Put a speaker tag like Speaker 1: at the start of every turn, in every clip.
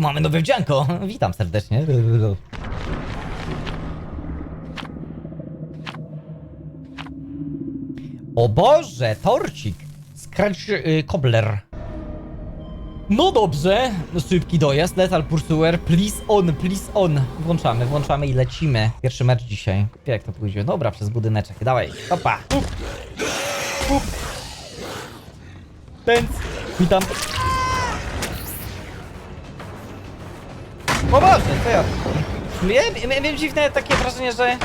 Speaker 1: Mamy nowe wdzianko. Witam serdecznie. O Boże, torcik. Scratch y, Cobbler. No dobrze, szybki dojazd, Lethal Pursuer, please on, please on. Włączamy, włączamy i lecimy. Pierwszy mecz dzisiaj. Jak to pójdzie? Dobra, przez budyneczek, dawaj, opa. Up. Up. Witam. O Boże, to ja... Miałem, miałem dziwne takie wrażenie, że...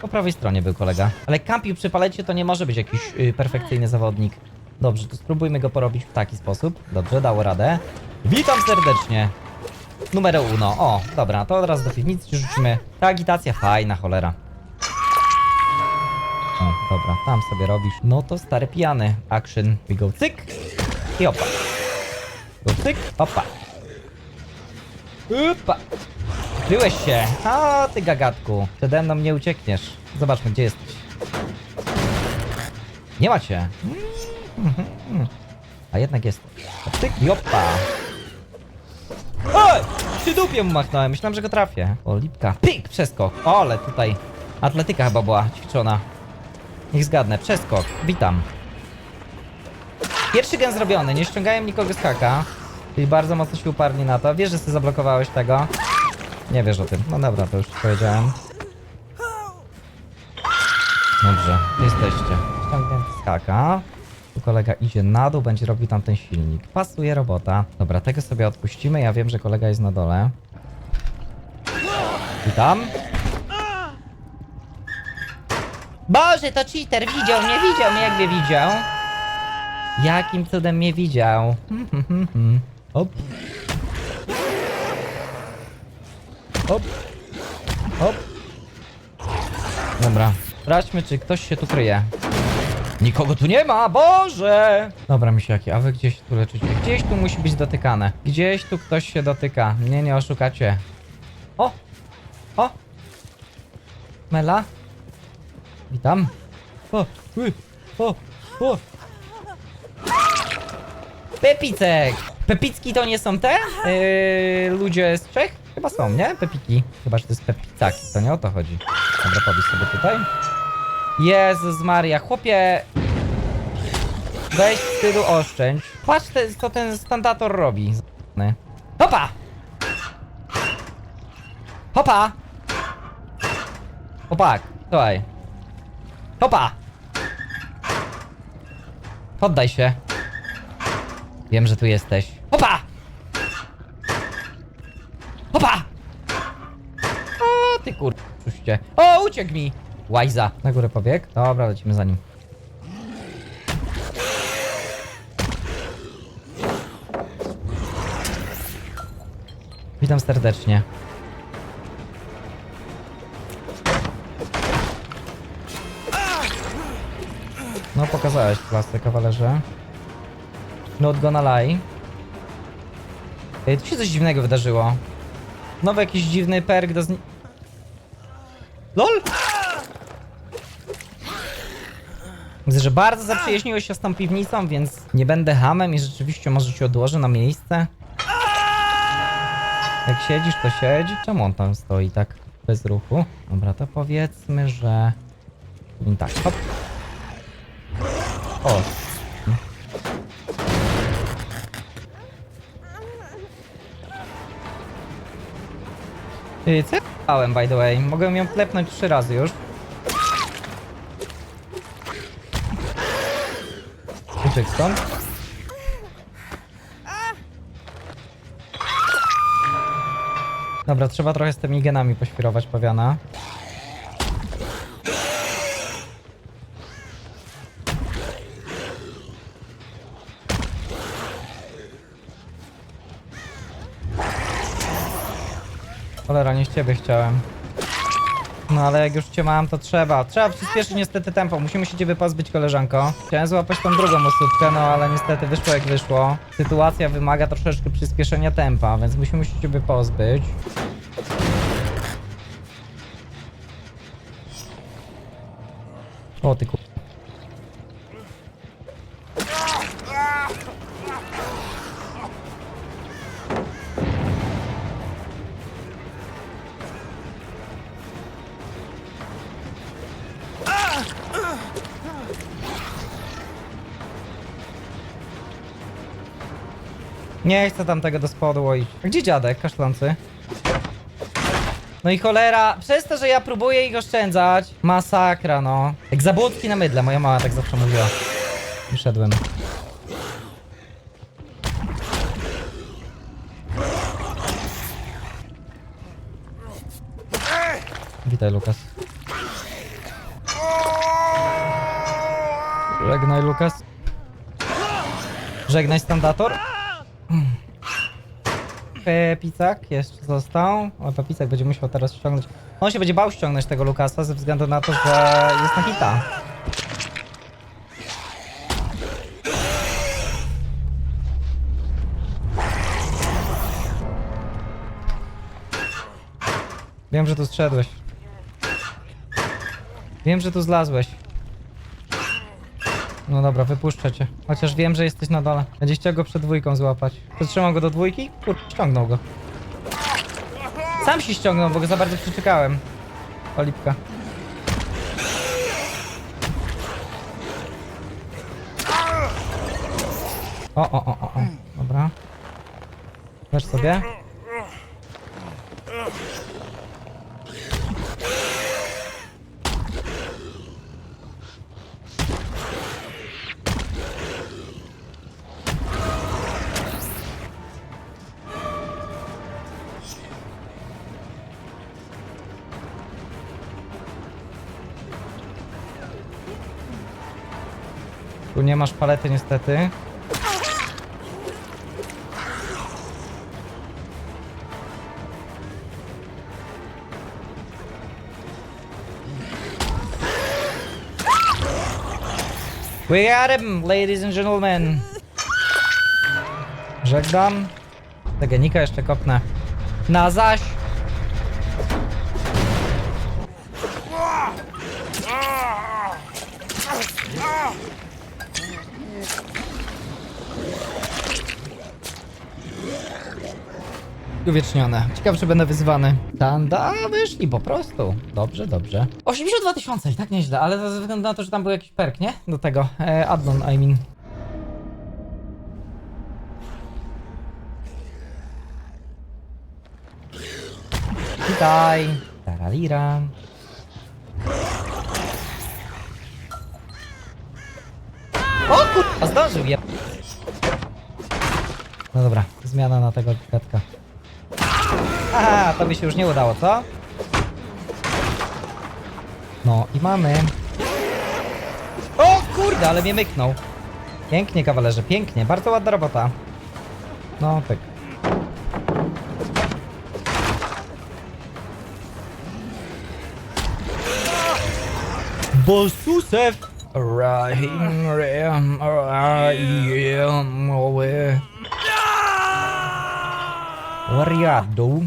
Speaker 1: Po prawej stronie był kolega. Ale kampił przy palecie to nie może być jakiś y, perfekcyjny zawodnik. Dobrze, to spróbujmy go porobić w taki sposób. Dobrze, dało radę. Witam serdecznie. Numer uno. O, dobra, to od razu do piwnicy rzucimy. Ta agitacja fajna, cholera. O, dobra, tam sobie robisz. No to stary pijany. Action. We go cyk. I opa. Go cyk, opa. Upa. Kryłeś się. A ty gagatku. Przede mną nie uciekniesz. Zobaczmy, gdzie jesteś. Nie ma cię. Mhm. A jednak jest. Tyk, jopa. Oj! Przy dupie mu machnąłem. Myślałem, że go trafię. O, lipka. Pik, przeskok. O, ale tutaj atletyka chyba była ćwiczona. Niech zgadnę. Przeskok. Witam. Pierwszy gen zrobiony. Nie ściągałem nikogo z haka. Czyli bardzo mocno się uparli na to. Wiesz, że ty zablokowałeś tego? Nie wiesz o tym. No dobra, to już powiedziałem. Dobrze, jesteście. Ściągnięty z haka. Tu kolega idzie na dół, będzie robił tam ten silnik. Pasuje robota. Dobra, tego sobie odpuścimy. Ja wiem, że kolega jest na dole. Witam. Boże, to cheater! Widział mnie, widział mnie, jak mnie widział. Jakim cudem mnie widział? Hmm, hmm, hmm, hmm. Op. Hop. Hop. Dobra. Sprawdźmy, czy ktoś się tu kryje. Nikogo tu nie ma, Boże! Dobra, misiaki, a wy gdzieś tu leczycie. Gdzieś tu musi być dotykane. Gdzieś tu ktoś się dotyka. Mnie nie oszukacie. O! O! Mela? Witam. O! Uy, o! O! Pepicek! Pepicki to nie są te? Yy, ludzie z Czech? Chyba są, nie? Pepiki. Chyba, że to jest pepicaki, to nie o to chodzi. Dobra, powiedz sobie tutaj. Jezus Maria, chłopie! Weź stylu oszczędź. Patrz, te, co ten standator robi. Z***ny. Hopa! Hopa! Hopak, słuchaj. Hopa! Poddaj się. Wiem, że tu jesteś. Hopa! Hopa! O, ty kur... Czuście. O, uciekł mi! Łajza. Na górę pobieg. Dobra, lecimy za nim. Witam serdecznie. No, pokazałeś klasę, kawalerze. Not gonna lie. Ej, tu się coś dziwnego wydarzyło. Nowy jakiś dziwny perk do zni... LOL! Widzę, że bardzo zaprzyjaźniłeś się z tą piwnicą, więc nie będę hamem i rzeczywiście może ci odłożę na miejsce. Jak siedzisz, to siedź. Czemu on tam stoi tak bez ruchu? Dobra, to powiedzmy, że... I tak, hop. O, Yy, co ja by the way? Mogłem ją klepnąć trzy razy już. Uciek stąd. Dobra, trzeba trochę z tymi genami poświrować, pawiana. Ciebie chciałem. No ale jak już cię mam, to trzeba. Trzeba przyspieszyć niestety tempo. Musimy się ciebie pozbyć, koleżanko. Chciałem złapać tą drugą osódkę, no ale niestety wyszło jak wyszło. Sytuacja wymaga troszeczkę przyspieszenia tempa, więc musimy się ciebie pozbyć. O ty ku... Nie chcę tam tego do spodu łoić. A gdzie dziadek kaszlący? No i cholera, przez to, że ja próbuję ich oszczędzać. Masakra, no. Jak zabłotki na mydle, moja mama tak zawsze mówiła. Wyszedłem. Witaj, Lukas. Żegnaj, Lukas. Żegnaj, standator. Pepicak jeszcze został. O, Pepicak będzie musiał teraz ściągnąć. On się będzie bał ściągnąć tego Lukasa ze względu na to, że jest na hita. Wiem, że tu zszedłeś. Wiem, że tu zlazłeś. No dobra, wypuszczę cię. Chociaż wiem, że jesteś na dole. Będzie chciał go przed dwójką złapać. Przytrzymał go do dwójki? Kur... ściągnął go. Sam się ściągnął, bo go za bardzo przyczekałem. Olipka. O, o, o, o, o. Dobra. Weź sobie. Nie masz palety niestety. We got him, ladies and gentlemen. Żegnam. Tegenika jeszcze kopnę. Na zaś. Uwiecznione. Ciekaw, czy będę wyzwany. Tanda wyszli po prostu. Dobrze, dobrze. 82 tysiące, i tak nieźle, ale ze względu na to, że tam był jakiś perk, nie? Do tego. E, addon, I mean. Witaj. Taralira. O kurwa, zdążył je. No dobra, zmiana na tego gatka. Aha, to by się już nie udało, co? No i mamy. O kurde, ale mnie myknął. Pięknie, kawalerze, pięknie. Bardzo ładna robota. No, pyk. Bosusew! Варіаду.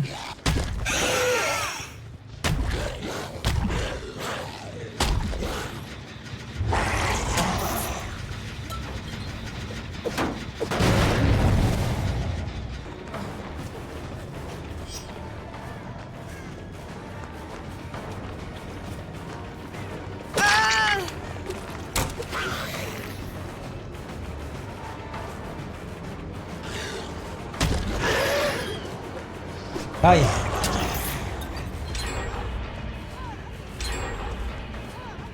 Speaker 1: Daj.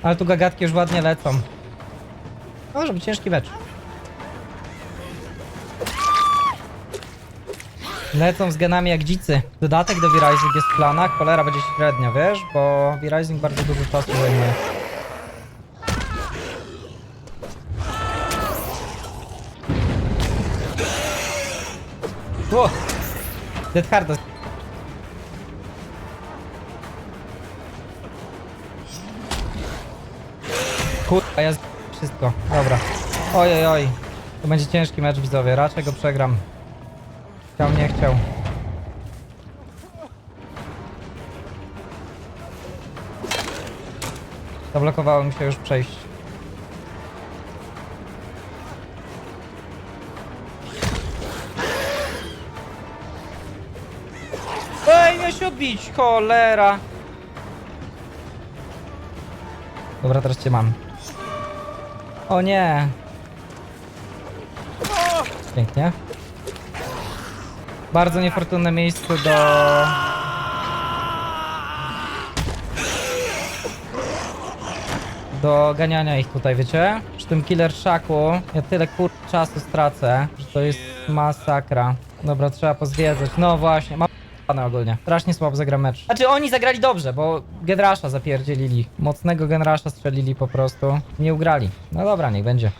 Speaker 1: Ale tu gagatki już ładnie lecą. Może być ciężki mecz. Lecą z genami jak dzicy. Dodatek do V-Rising jest w planach. Cholera będzie średnio, wiesz? Bo V-Rising bardzo dużo czasu zajmuje. O! Dead Hard Kurwa, ja z... wszystko. Dobra. Oj, oj, oj. To będzie ciężki mecz, widzowie. Raczej go przegram. Chciał, nie chciał. Zablokowało mi się już przejść. Ej, miał się odbić, cholera. Dobra, teraz cię mam. O nie. Pięknie. Bardzo niefortunne miejsce do... Do ganiania ich tutaj, wiecie? Przy tym killer szaku ja tyle kur... czasu stracę, że to jest masakra. Dobra, trzeba pozwiedzać. No właśnie, mam p***ane ogólnie. Strasznie słabo zagra mecz. Znaczy oni zagrali dobrze, bo Gedrasza zapierdzielili. Mocnego Gedrasza strzelili po prostu. Nie ugrali. No dobra, niech będzie.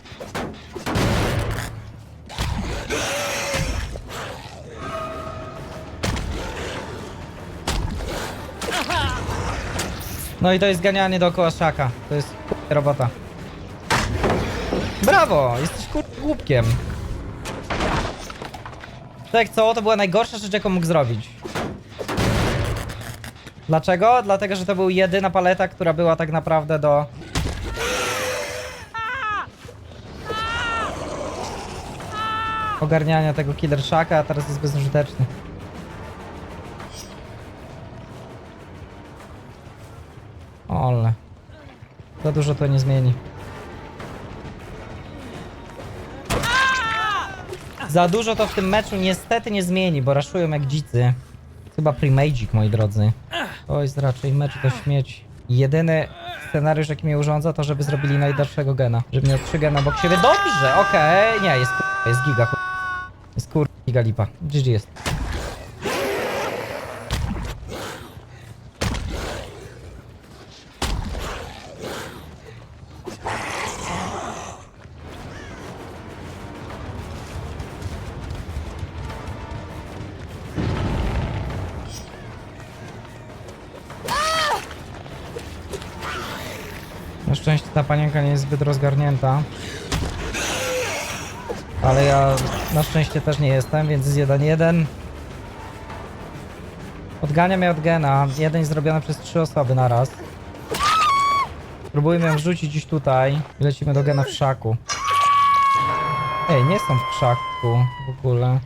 Speaker 1: No i to jest ganianie dookoła szaka. To jest robota. Brawo! Jesteś głupkiem. Tak co? To była najgorsza rzecz, jaką mógł zrobić. Dlaczego? Dlatego, że to był jedyna paleta, która była tak naprawdę do... Ogarniania tego killer shaka, a teraz jest bezużyteczny. Ole. Za dużo to nie zmieni. Za dużo to w tym meczu niestety nie zmieni, bo raszują jak dzicy. Chyba premagic, moi drodzy. To jest raczej mecz do śmieci. Jedyny scenariusz, jaki mnie urządza, to żeby zrobili najdalszego gena. Żeby miał trzy gena obok siebie. Dobrze, okej. Nie, jest kur... jest giga. Jest kur... giga lipa. GG jest. Szczęście ta panienka nie jest zbyt rozgarnięta. Ale ja na szczęście też nie jestem, więc jest 1-1. Odgania mnie od gena. Jeden zrobiony przez trzy osoby naraz. Próbujmy ją wrzucić gdzieś tutaj. I lecimy do gena w szaku. Ej, nie są w krzaku w ogóle.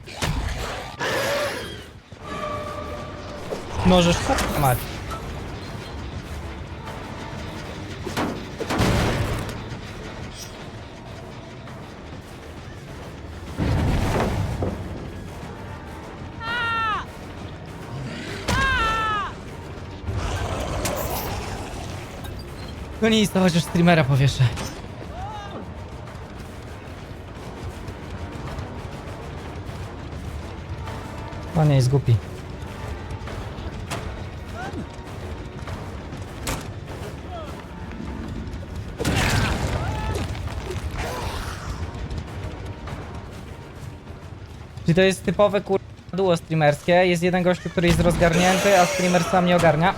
Speaker 1: Możesz mać. No nic, to chociaż streamera powieszę. No nie jest głupi. Czyli to jest typowe kur... duo streamerskie. Jest jeden gościu, który jest rozgarnięty, a streamer sam nie ogarnia.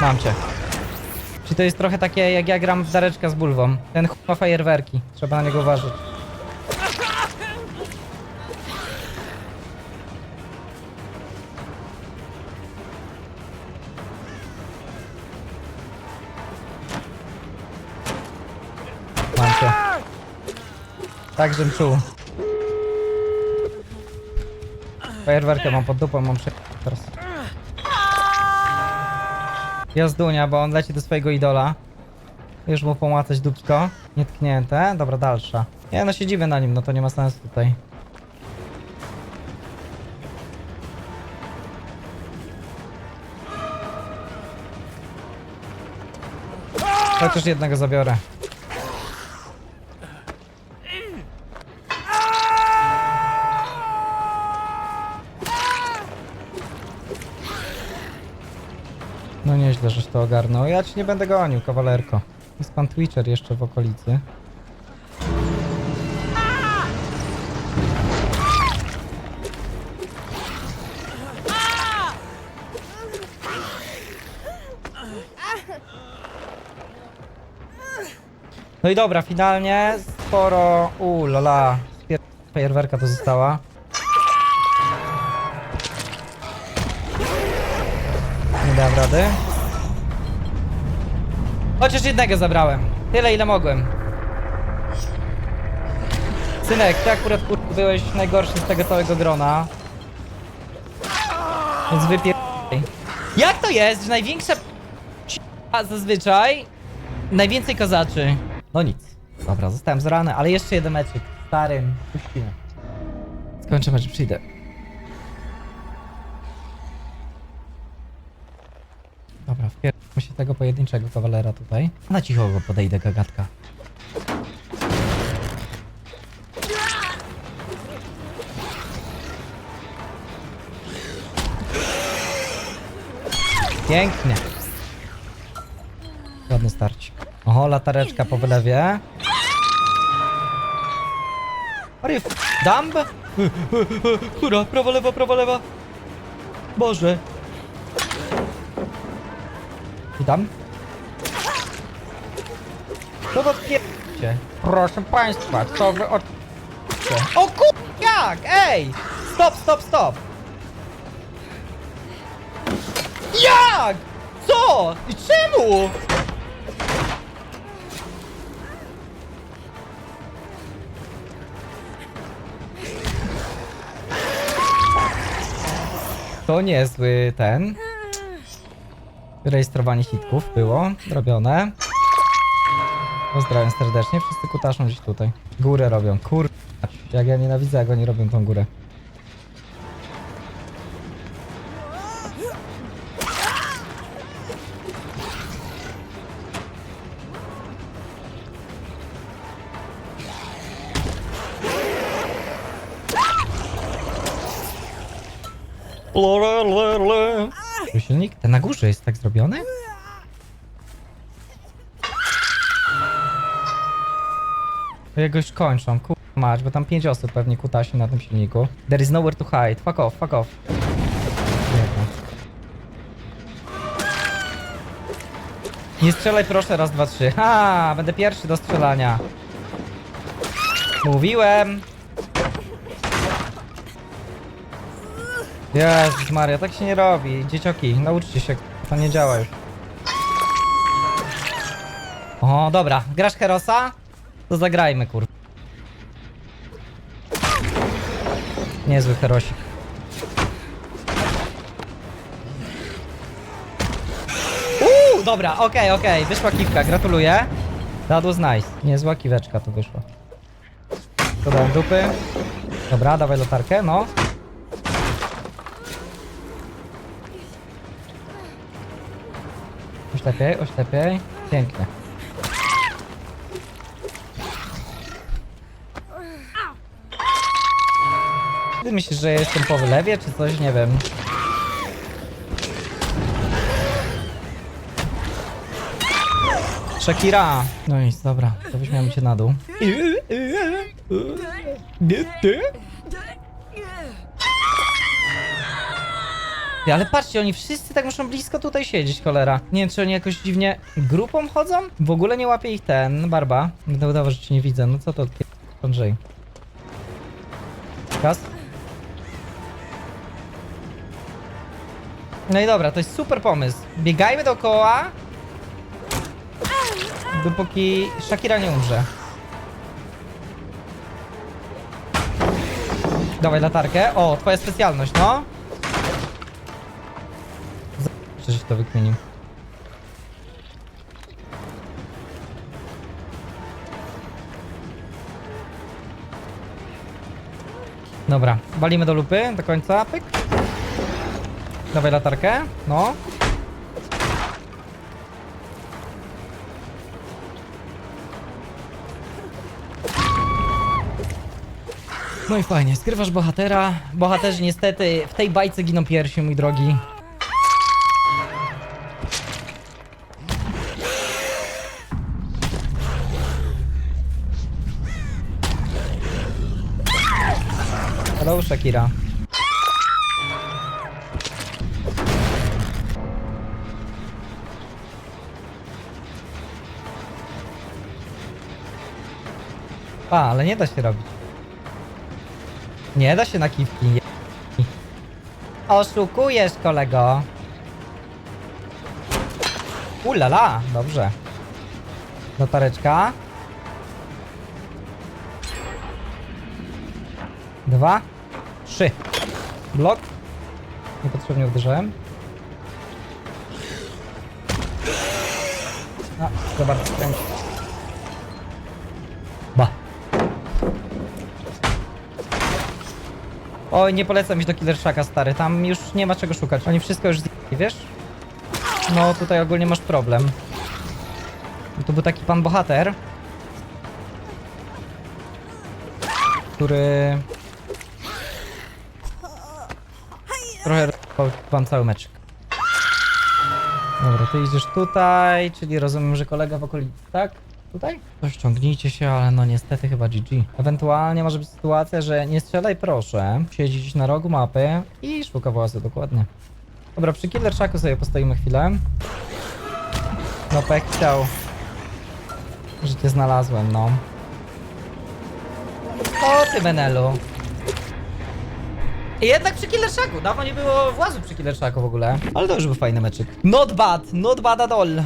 Speaker 1: Mam cię. Czy to jest trochę takie jak ja gram w dareczka z bulwą? Ten ch... ma fajerwerki. Trzeba na niego uważać. Mam. Tak, żebym czuł. Fajerwerkę mam pod dupą, mam prze... Jazdunia, bo on leci do swojego idola. Już mu pomłacać dupsko. Nietknięte. Dobra, dalsza. Nie no, siedzimy na nim, no to nie ma sensu tutaj. Chociaż jednego zabiorę. To ogarnął. Ja ci nie będę gonił, kawalerko. Jest pan Twitcher jeszcze w okolicy. No i dobra, finalnie sporo... Uuu, lala. Fajerwerka to została. Nie dałem rady. Chociaż jednego zabrałem. Tyle ile mogłem. Synek, ty akurat kur... byłeś najgorszy z tego całego grona. Więc wypier... Jak to jest, że największa a zazwyczaj najwięcej kozaczy? No nic. Dobra, zostałem zrany, ale jeszcze jeden meczek. Starym. Puścimy. Skończę mecz, przyjdę. Dobra, wpier wpierdolmy się tego pojedynczego kawalera tutaj. Na cicho go podejdę, gagatka. Pięknie. Ładny starcik. Oho, latareczka po wylewie. Are you f- dumb? Która? Prawa, lewa, prawa, lewa. Boże. Witam. Co to odpierdźcie? Proszę państwa, co wy od... O kur... Jak? Ej! Stop, stop, stop! Jak? Co? I czemu? To niezły ten. Rejestrowanie hitków było robione. Pozdrawiam serdecznie. Wszyscy kutaszą gdzieś tutaj. Górę robią. Kur... Jak ja nienawidzę, jak oni robią tą górę. Silnik? Ten na górze jest tak zrobiony? To jego już kończą, kur... mać, bo tam pięć osób pewnie kutasi na tym silniku. There is nowhere to hide. Fuck off, fuck off. Nie strzelaj proszę, raz, dwa, trzy. Ha, będę pierwszy do strzelania. Mówiłem. Jezus Maria, tak się nie robi. Dziecioki, nauczcie się, to nie działa już. O, dobra, grasz Herosa? To zagrajmy, kur... Niezły Herosik. Uuu, dobra, okej, okej, wyszła kiwka, gratuluję. That was nice. Niezła kiweczka to wyszła. To dałem dupy. Dobra, dawaj latarkę, no. Oślepiej, oślepiej. Pięknie. Ty myślisz, że ja jestem po wylewie, czy coś? Nie wiem. Shakira! No nic, dobra, to weźmiemy cię na dół. Ty, ale patrzcie, oni wszyscy tak muszą blisko tutaj siedzieć, cholera. Nie wiem, czy oni jakoś dziwnie grupą chodzą? W ogóle nie łapie ich ten, Barba. Będę udawał, że cię nie widzę. No co to od Andrzej? Gaz? No i dobra, to jest super pomysł. Biegajmy dookoła. Dopóki Shakira nie umrze. Dawaj latarkę. O, twoja specjalność, no. Czy się to wykmienił? Dobra, walimy do lupy do końca, pyk. Dawaj latarkę, no. No i fajnie, skrywasz bohatera. Bohaterzy niestety w tej bajce giną piersi, mój drogi. Hello, Shakira. A, ale nie da się robić. Nie da się na kiwki. je- Oszukujesz, kolego. Ulala, dobrze. Notareczka. Dwa. Trzy. Blok. Niepotrzebnie uderzyłem. A, za bardzo skręcił. Ba. Oj, nie polecam iść do Killerszaka, stary. Tam już nie ma czego szukać. Oni wszystko już zjedli, wiesz? No, tutaj ogólnie masz problem. To był taki pan bohater, który trochę rozpał wam cały meczek. Dobra, ty idziesz tutaj, czyli rozumiem, że kolega w okolicy, tak? Tutaj? To ściągnijcie się, ale no niestety chyba GG. Ewentualnie może być sytuacja, że nie strzelaj proszę, siedzi gdzieś na rogu mapy i szuka włazu, dokładnie. Dobra, przy Killer Shacku sobie postoimy chwilę. No pek chciał, że cię znalazłem, no. O ty Benelu. Jednak przy Killer Shacku, dawno nie było włazu przy Killer Shacku w ogóle. Ale to już był fajny meczyk. Not bad, not bad at all.